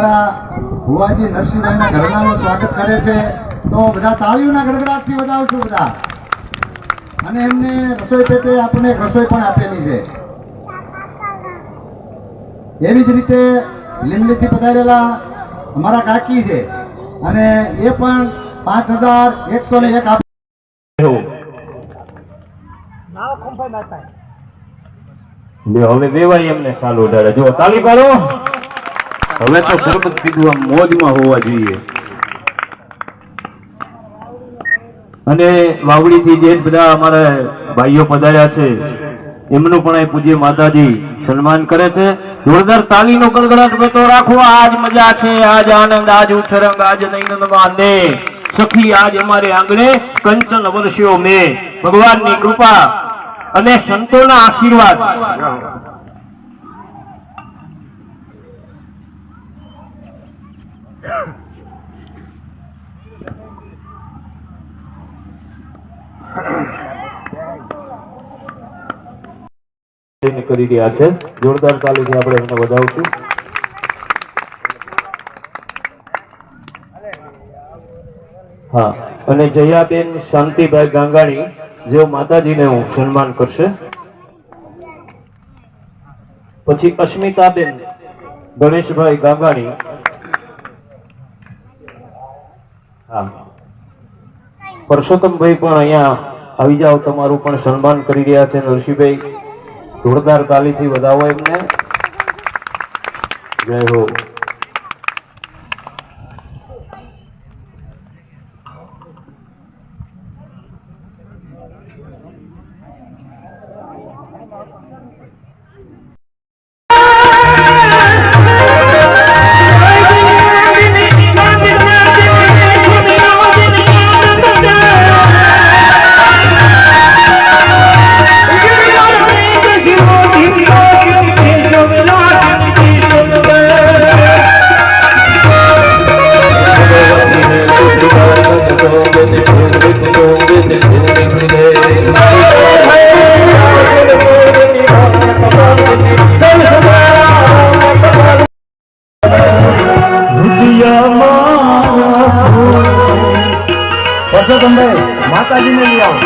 અમારા ભુવાજી નરસિંહભાઈના ઘરનાનું સ્વાગત કરે છે. તો બધા તાળીઓના ગડગડાટથી વધાવશું બધા. અને એમને રસોઈ પેટે આપણને રસોઈ પણ આપેલી છે. એવી જ રીતે લીમલીથી પધારેલા અમારા કાકી છે. અને એ પણ પાંચ હજાર એકસો ને એક આપ હવે દેવાય એમને સાલું ઉડાડે. જો તાલી પાડો. હવે તો સરબત કીધું આમ મોજમાં હોવા જોઈએ. અને વાવડીથી જે બધા અમારા ભાઈઓ પધાર્યા છે, એમનું પણ એ પૂજ્ય માતાજી સન્માન કરે છે. જોરદાર તાલીનો ગળગડાટ બેતો રાખો. આજ મજા છે, આજ આનંદ, આજ ઉછરંગ, આજ નૈનંદમાં ને સખી, આજ અમારે આંગણે કંચન વર્ષ્યો મે. ભગવાનની કૃપા અને સંતોના આશીર્વાદ. કરીને કરી રહ્યા છે. જોરદાર તાલીથી આપણે એમને વધાવશું. હા, અને જયાબેન શાંતિભાઈ ગાંગાણી, જેઓ માતાજીને હું સન્માન કરશે. પછી અસ્મિતાબેન, ગણેશભાઈ ગાંગાણી. હા. પરસોત્તમભાઈ પણ અહીંયા આવી જાઓ, તમારું પણ સન્માન કરી રહ્યા છે નરસિંહભાઈ. જોરદાર તાલીથી વધાવો એમને. જય હો. પરસોત્તમભાઈ માતાજીને લઈ આવો.